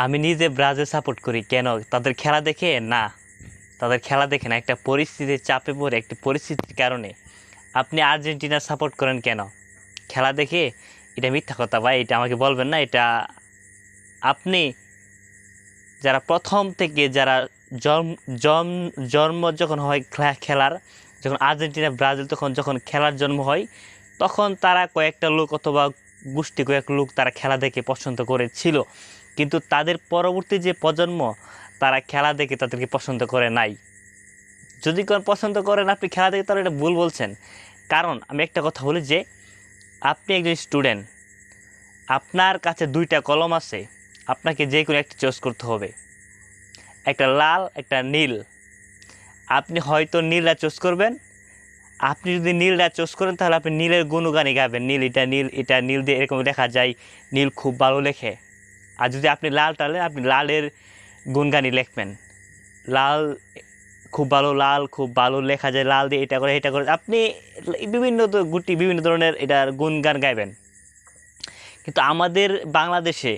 আমি নিজে Brazil support করি, কেন? তাদের খেলা দেখে? না। তাদের খেলা দেখে না, একটা পরিস্থিতির চাপে পড়ে, একটি পরিস্থিতির কারণে। আপনি আর্জেন্টিনা সাপোর্ট করেন কেন? খেলা দেখে? এটা মিথ্যা কথা ভাই, এটা আমাকে বলবেন না, এটা আপনি যারা প্রথম থেকে যারা জন্ম জন্ম জন্ম যখন হয় খেলা- খেলার, যখন আর্জেন্টিনা, ব্রাজিল তখন যখন খেলার জন্ম হয়, তখন তারা কয়েকটা লোক অথবা গোষ্ঠী, কয়েক লোক তারা খেলা দেখে পছন্দ করেছিল। কিন্তু তাদের পরবর্তী যে প্রজন্ম, তারা খেলা দেখে তাদেরকে পছন্দ করে নাই। যদি কোন পছন্দ করেন আপনি খেলা দেখে তাহলে এটা ভুল বলছেন। কারণ আমি একটা কথা বলি যে, আপনি একজন স্টুডেন্ট আপনার কাছে দুইটা কলম আছে, আপনাকে যে কোনো একটা চয়েস করতে হবে। একটা লাল, একটা নীল। আপনি হয়তো নীলটা চুজ করবেন। আপনি যদি নীলটা চুজ করেন, তাহলে আপনি নীলের গুণগানই গাবেন। নীল এটা নীল এটা নীল দিয়ে এরকম দেখা যায়। নীল খুব ভালো লেখে। আর যদি আপনি লাল টালেন আপনি লালের গুণগানই লিখবেন। লাল খুব ভালো, লাল খুব ভালো লেখা যায়, লাল দিয়ে এটা করে এটা করে। আপনি বিভিন্ন গুটি, বিভিন্ন ধরনের এটার গুণগান গাইবেন। কিন্তু আমাদের বাংলাদেশে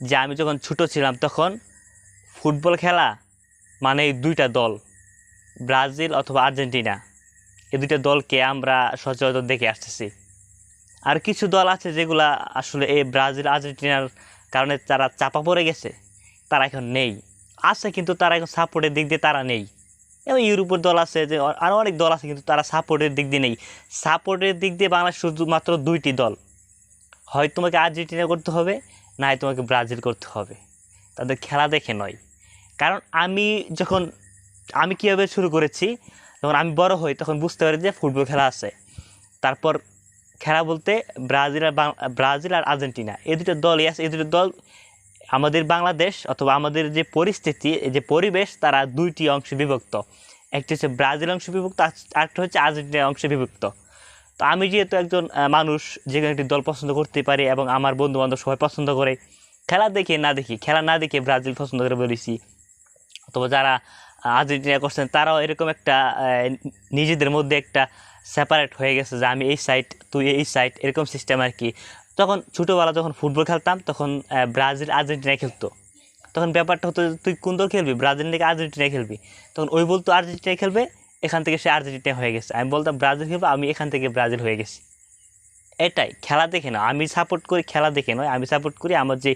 যে আমি যখন ছোটো ছিলাম তখন ফুটবল খেলা মানে এই দুইটা দল, ব্রাজিল অথবা আর্জেন্টিনা। এই দুইটা দলকে আমরা সচরাচর দেখে আসতেছি। আর কিছু দল আছে যেগুলা আসলে এই ব্রাজিল, আর্জেন্টিনার কারণে তারা চাপা পড়ে গেছে। তারা এখন নেই। আছে কিন্তু তারা এখন সাপোর্টের দিক দিয়ে তারা নেই। এবং ইউরোপের দল আছে যে আরও অনেক দল আছে কিন্তু তারা সাপোর্টের দিক দিয়ে নেই। সাপোর্টের দিক দিয়ে বাংলাদেশ শুধুমাত্র দুইটি দল। হয় তোমাকে আর্জেন্টিনা করতে হবে, না হয় তোমাকে ব্রাজিল করতে হবে। তাদের খেলা দেখে নয়। কারণ আমি যখন, আমি কীভাবে শুরু করেছি, যখন আমি বড় হই, তখন বুঝতে পারি যে ফুটবল খেলা আছে। তারপর খেলা বলতে ব্রাজিল আর ব্রাজিল আর আর্জেন্টিনা। এই দুটো দলই আছে। এই দুটো দল আমাদের বাংলাদেশ অথবা আমাদের যে পরিস্থিতি যে পরিবেশ, তারা দুইটি অংশে বিভক্ত। একটি হচ্ছে ব্রাজিল অংশে বিভক্ত, আর আরেকটা হচ্ছে আর্জেন্টিনা অংশে বিভক্ত। তো আমি যেহেতু একজন মানুষ, যে কোনো একটি দল পছন্দ করতে পারি এবং আমার বন্ধু বান্ধব সবাই পছন্দ করে, খেলা দেখে না দেখি, খেলা না দেখে ব্রাজিল পছন্দ করে বলেছি। অথবা যারা আর্জেন্টিনা করছেন, তারাও এরকম একটা নিজেদের মধ্যে একটা সেপারেট হয়ে গেছে যে আমি এই সাইড তুই এই সাইড এরকম সিস্টেম আর কি। তখন ছোটোবেলা যখন ফুটবল খেলতাম, তখন ব্রাজিল আর্জেন্টিনা খেলতো। তখন ব্যাপারটা হতো তুই কোন দল খেলবি? ব্রাজিল নাকি আর্জেন্টিনা খেলবি? তখন ওই বলতো আর্জেন্টিনা খেলবে, এখান থেকে সে আর্জেন্টিনা হয়ে গেছে। আমি বলতাম, ব্রাজিল খেলব, আমি এখান থেকে ব্রাজিল হয়ে গেছি। এটাই, খেলা দেখে না আমি সাপোর্ট করি, খেলা দেখে নয়। আমি সাপোর্ট করি আমার যে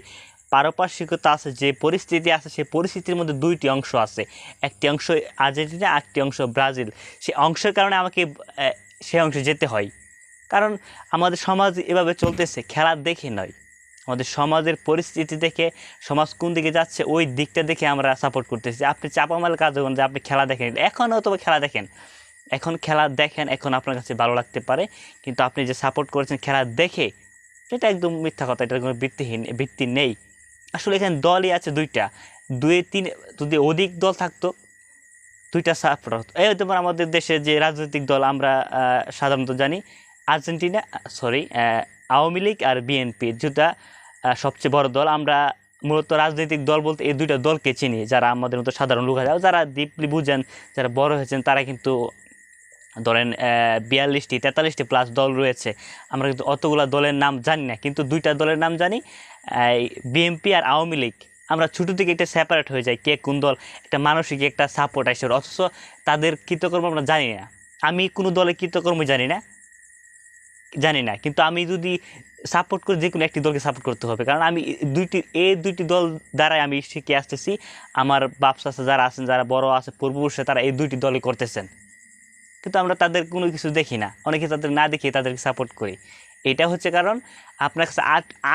পারপার্শ্বিকতা আছে, যে পরিস্থিতি আছে, সেই পরিস্থিতির মধ্যে দুইটি অংশ আছে। একটি অংশ আর্জেন্টিনা একটি অংশ ব্রাজিল। সে অংশের কারণে আমাকে সে অংশে যেতে হয়। কারণ আমাদের সমাজ এভাবে চলতেছে, খেলা দেখে নয়। আমাদের সমাজের পরিস্থিতি দেখে, সমাজ কোন দিকে যাচ্ছে, ওই দিকটা দেখে আমরা সাপোর্ট করতেছি। আপনি চাপামাল কাজ হবেন যে আপনি খেলা দেখেন। এখন হয়তো বা খেলা দেখেন। এখন খেলা দেখেন, এখন আপনার কাছে ভালো লাগতে পারে। কিন্তু আপনি যে সাপোর্ট করেছেন খেলা দেখে এটা একদম মিথ্যা কথা এটার কোনো ভিত্তিহীন, ভিত্তি নেই। আসলে এখানে দলই আছে দুইটা। দুই তিন, যদি অধিক দল থাকতো, দুইটা সাপোর্ট হতো। এই তোমার আমাদের দেশে যে রাজনৈতিক দল আমরা সাধারণত জানি, আর্জেন্টিনা সরি আওয়ামী লীগ আর বিএনপি, যেটা সবচেয়ে বড় দল। আমরা মূলত রাজনৈতিক দল বলতে এই দুইটা দলকে চিনি, যারা আমাদের মতো সাধারণ লোক আছে। যারা ডিপলি বুঝেন, যারা বড় হয়েছেন, তারা কিন্তু ধরেন বিয়াল্লিশটি, তেতাল্লিশটি প্লাস দল রয়েছে। আমরা কিন্তু অতগুলা দলের নাম জানি না, কিন্তু দুইটা দলের নাম জানি। বিএনপি আর আওয়ামী লীগ, আমরা ছোটো থেকে একটা সেপারেট হয়ে যাই কে কোন দল, একটা মানসিক একটা সাপোর্ট আসে অথচ তাদের কৃতকর্ম আমরা জানি না। আমি কোনো দলের কৃতকর্ম জানি না জানি না। কিন্তু আমি যদি সাপোর্ট করি যে কোনো একটি দলকে সাপোর্ট করতে হবে। কারণ আমি দুইটি এই দুইটি দল দ্বারাই আমি শিখে আসতেছি। আমার বাপসা যারা আছেন, যারা বড় আছে পূর্বপুরুষে তারা এই দুইটি দলই করতেছেন। কিন্তু আমরা তাদের কোনো কিছু দেখি না। অনেকে তাদের না দেখে তাদেরকে সাপোর্ট করি। এটা হচ্ছে কারণ আপনার কাছে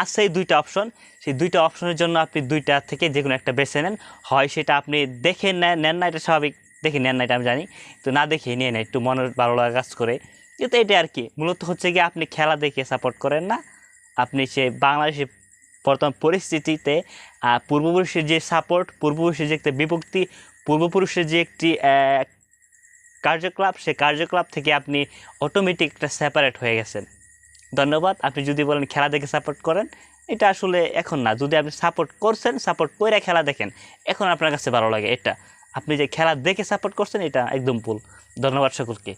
আছে দুইটা অপশন সেই দুইটা অপশনের জন্য আপনি দুইটা থেকে যে কোনো একটা বেছে নেন। হয় সেটা আপনি দেখে নেন না, এটা স্বাভাবিক। দেখে নেন না, এটা আমি জানি। তো না দেখে নিয়ে নেন, একটু মনের ভালো লাগা কাজ করে। কিন্তু এটা আর কি, মূলত হচ্ছে কি আপনি খেলা দেখে সাপোর্ট করেন না। আপনি সে বাংলাদেশের বর্তমান পরিস্থিতিতে পূর্বপুরুষের যে সাপোর্ট পূর্বপুরুষের যে একটা বিভক্তি, পূর্বপুরুষের যে একটি কার্যকলাপ, সে কার্যকলাপ থেকে আপনি অটোমেটিক একটা সেপারেট হয়ে গেছেন। ধন্যবাদ। আপনি যদি বলেন খেলা দেখে সাপোর্ট করেন, এটা আসলে এখন না। যদি আপনি সাপোর্ট করছেন সাপোর্ট করে খেলা দেখেন, এখন আপনার কাছে ভালো লাগে। এটা, আপনি যে খেলা দেখে সাপোর্ট করছেন, এটা একদম ভুল। ধন্যবাদ সকলকে।